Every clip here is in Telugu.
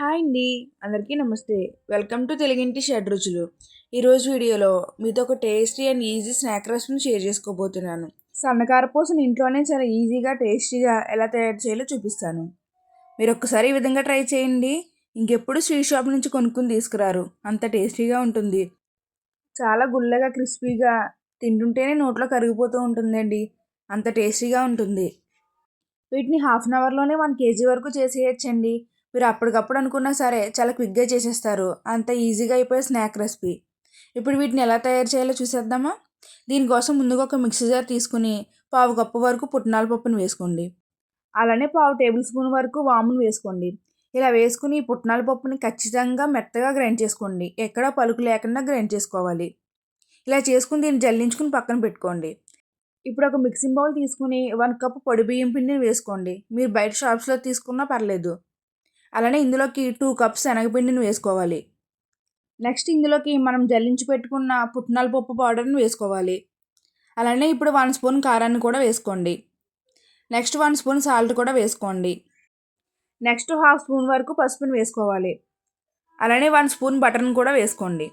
హాయ్ అండి. అందరికీ నమస్తే. వెల్కమ్ టు తెలుగింటి షెడ్ రుచులు. ఈరోజు వీడియోలో మీతో ఒక టేస్టీ అండ్ ఈజీ స్నాక్ రెసిపీని షేర్ చేసుకోబోతున్నాను. సన్నకారపూసను ఇంట్లోనే చాలా ఈజీగా టేస్టీగా ఎలా తయారు చేయాలో చూపిస్తాను. మీరు ఒక్కసారి ఈ విధంగా ట్రై చేయండి. ఇంకెప్పుడు స్వీట్ షాప్ నుంచి కొనుక్కుని తీసుకురారు. అంత టేస్టీగా ఉంటుంది. చాలా గుల్లగా క్రిస్పీగా తింటుంటేనే నోట్లో కరిగిపోతూ ఉంటుందండి. అంత టేస్టీగా ఉంటుంది. వీటిని హాఫ్ అన్ అవర్లోనే వన్ కేజీ వరకు చేసేయచ్చండి. మీరు అప్పటికప్పుడు అనుకున్నా సరే చాలా క్విక్గా చేసేస్తారు. అంత ఈజీగా అయిపోయే స్నాక్ రెసిపీ. ఇప్పుడు వీటిని ఎలా తయారు చేయాలో చూసేద్దామా? దీనికోసం ముందుగా ఒక మిక్సీ జార్ తీసుకుని పావు కప్పు వరకు పుట్నాల పప్పును వేసుకోండి. అలానే పావు టేబుల్ స్పూన్ వరకు వామును వేసుకోండి. ఇలా వేసుకుని ఈ పుట్నాల పప్పుని ఖచ్చితంగా మెత్తగా గ్రైండ్ చేసుకోండి. ఎక్కడ పలుకు లేకుండా గ్రైండ్ చేసుకోవాలి. ఇలా చేసుకుని దీన్ని జల్లించుకుని పక్కన పెట్టుకోండి. ఇప్పుడు ఒక మిక్సింగ్ బౌల్ తీసుకుని వన్ కప్ పొడి బియ్యం పిండిని వేసుకోండి. మీరు బయట షాప్స్లో తీసుకున్నా పర్లేదు. అలానే ఇందులోకి టూ కప్స్ శనగపిండిని వేసుకోవాలి. నెక్స్ట్ ఇందులోకి మనం జల్లించి పెట్టుకున్న పుట్నాల పప్పు పౌడర్ని వేసుకోవాలి. అలానే ఇప్పుడు వన్ స్పూన్ కారాన్ని కూడా వేసుకోండి. నెక్స్ట్ వన్ స్పూన్ సాల్ట్ కూడా వేసుకోండి. నెక్స్ట్ హాఫ్ స్పూన్ వరకు పసుపుని వేసుకోవాలి. అలానే వన్ స్పూన్ బటర్ని కూడా వేసుకోండి.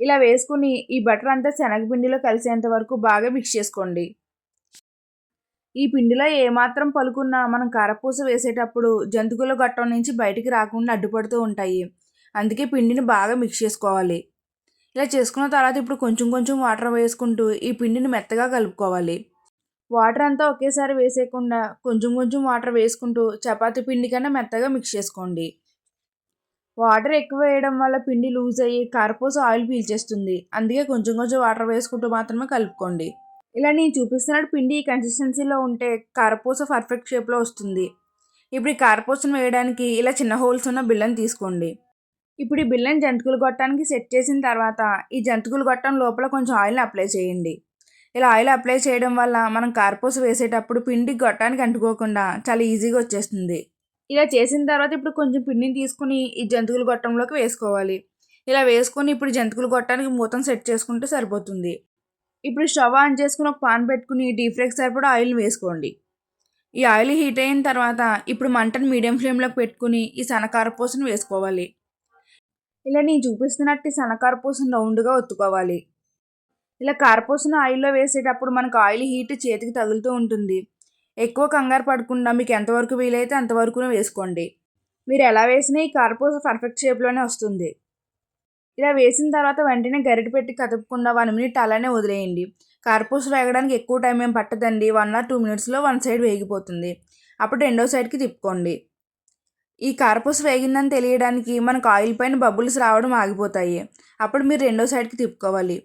ఇలా వేసుకుని ఈ బటర్ అంతా శనగపిండిలో కలిసేంత వరకు బాగా మిక్స్ చేసుకోండి. ఈ పిండిలో ఏమాత్రం పలుకున్నా మనం కారపూస వేసేటప్పుడు జంతుకుల గట్టం నుంచి బయటికి రాకుండా అడ్డుపడుతూ ఉంటాయి. అందుకే పిండిని బాగా మిక్స్ చేసుకోవాలి. ఇలా చేసుకున్న తర్వాత ఇప్పుడు కొంచెం కొంచెం వాటర్ వేసుకుంటూ ఈ పిండిని మెత్తగా కలుపుకోవాలి. వాటర్ అంతా ఒకేసారి వేసేయకుండా కొంచెం కొంచెం వాటర్ వేసుకుంటూ చపాతీ పిండి కన్నా మెత్తగా మిక్స్ చేసుకోండి. వాటర్ ఎక్కువ వేయడం వల్ల పిండి లూజ్ అయ్యి కారపూస ఆయిల్ పీల్చేస్తుంది. అందుకే కొంచెం కొంచెం వాటర్ వేసుకుంటూ మాత్రమే కలుపుకోండి. ఇలా నేను చూపిస్తున్నట్టు పిండి ఈ కన్సిస్టెన్సీలో ఉంటే కారపూస పర్ఫెక్ట్ షేప్లో వస్తుంది. ఇప్పుడు ఈ కారపూసను వేయడానికి ఇలా చిన్న హోల్స్ ఉన్న బిల్లని తీసుకోండి. ఇప్పుడు ఈ బిల్లని జంతుకులు గొట్టానికి సెట్ చేసిన తర్వాత ఈ జంతుకులు గొట్టం లోపల కొంచెం ఆయిల్ని అప్లై చేయండి. ఇలా ఆయిల్ అప్లై చేయడం వల్ల మనం కారపూస వేసేటప్పుడు పిండి గొట్టానికి అంటుకోకుండా చాలా ఈజీగా వచ్చేస్తుంది. ఇలా చేసిన తర్వాత ఇప్పుడు కొంచెం పిండిని తీసుకుని ఈ జంతువుల గొట్టంలోకి వేసుకోవాలి. ఇలా వేసుకొని ఇప్పుడు జంతుకులు గొట్టానికి మూతం సెట్ చేసుకుంటే సరిపోతుంది. ఇప్పుడు స్టవ్ ఆన్ చేసుకుని ఒక పాన్ పెట్టుకుని డీప్ ఫ్రైకి సరిపడా ఆయిల్ వేసుకోండి. ఈ ఆయిల్ హీట్ అయిన తర్వాత ఇప్పుడు మంటను మీడియం ఫ్లేమ్లోకి పెట్టుకుని ఈ సన్నకార పూసను వేసుకోవాలి. ఇలా నేను చూపిస్తున్నట్టు సన్నకార పూసను రౌండ్గా ఒత్తుకోవాలి. ఇలా కారపూసను ఆయిల్లో వేసేటప్పుడు మనకు ఆయిల్ హీట్ చేతికి తగులుతూ ఉంటుంది. ఎక్కువ కంగారు పడకుండా మీకు ఎంతవరకు వీలైతే అంతవరకు వేసుకోండి. మీరు ఎలా వేసినా ఈ కారపూస పర్ఫెక్ట్ షేప్లోనే వస్తుంది. ఇలా వేసిన తర్వాత వెంటనే గరిట పెట్టి కదపకుండా వన్ మినిట్ అలానే వదిలేయండి. కారపూస వేగడానికి ఎక్కువ టైం ఏం పట్టదండి. వన్ ఆర్ టూ మినిట్స్లో వన్ సైడ్ వేగిపోతుంది. అప్పుడు రెండో సైడ్కి తిప్పుకోండి. ఈ కార్పూస వేగిందని తెలియడానికి మనకు ఆయిల్ పైన బబుల్స్ రావడం ఆగిపోతాయి. అప్పుడు మీరు రెండో సైడ్కి తిప్పుకోవాలి.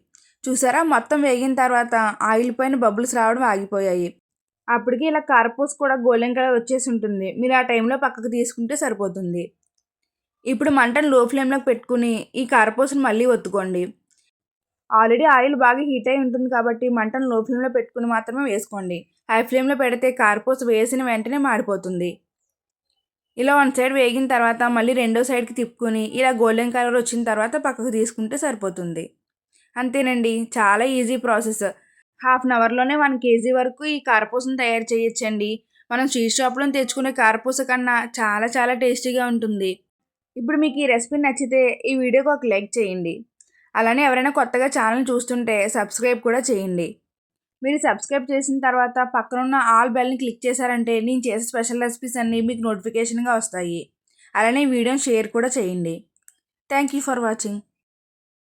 చూసారా? మొత్తం వేగిన తర్వాత ఆయిల్ పైన బబుల్స్ రావడం ఆగిపోయాయి. అప్పటికి ఇలా కార్పూస్ కూడా గోల్డెన్ కలర్ వచ్చేసి ఉంటుంది. మీరు ఆ టైంలో పక్కకు తీసుకుంటే సరిపోతుంది. ఇప్పుడు మంటను లో ఫ్లేమ్లోకి పెట్టుకుని ఈ కారపూసను మళ్ళీ ఒత్తుకోండి. ఆల్రెడీ ఆయిల్ బాగా హీట్ అయి ఉంటుంది కాబట్టి మంటను లో ఫ్లేమ్లో పెట్టుకుని మాత్రమే వేసుకోండి. హై ఫ్లేమ్లో పెడితే కారపూస వేసిన వెంటనే మాడిపోతుంది. ఇలా వన్ సైడ్ వేగిన తర్వాత మళ్ళీ రెండో సైడ్కి తిప్పుకొని ఇలా గోల్డెన్ కలర్ వచ్చిన తర్వాత పక్కకు తీసుకుంటే సరిపోతుంది. అంతేనండి చాలా ఈజీ ప్రాసెస్. హాఫ్ అన్ అవర్లోనే వన్ కేజీ వరకు ఈ కారపూసను తయారు చేయొచ్చండి. మనం స్వీట్ షాప్లో తెచ్చుకునే కారపూస కన్నా చాలా చాలా టేస్టీగా ఉంటుంది. ఇప్పుడు మీకు ఈ రెసిపీ నచ్చితే ఈ వీడియోకి ఒక లైక్ చేయండి. అలానే ఎవరైనా కొత్తగా ఛానల్ చూస్తుంటే సబ్స్క్రైబ్ కూడా చేయండి. మీరు సబ్స్క్రైబ్ చేసిన తర్వాత పక్కనున్న ఆల్ బెల్ని క్లిక్ చేశారంటే నేను చేసే స్పెషల్ రెసిపీస్ అన్నీ మీకు నోటిఫికేషన్గా వస్తాయి. అలానే వీడియోని షేర్ కూడా చేయండి. Thank you for watching.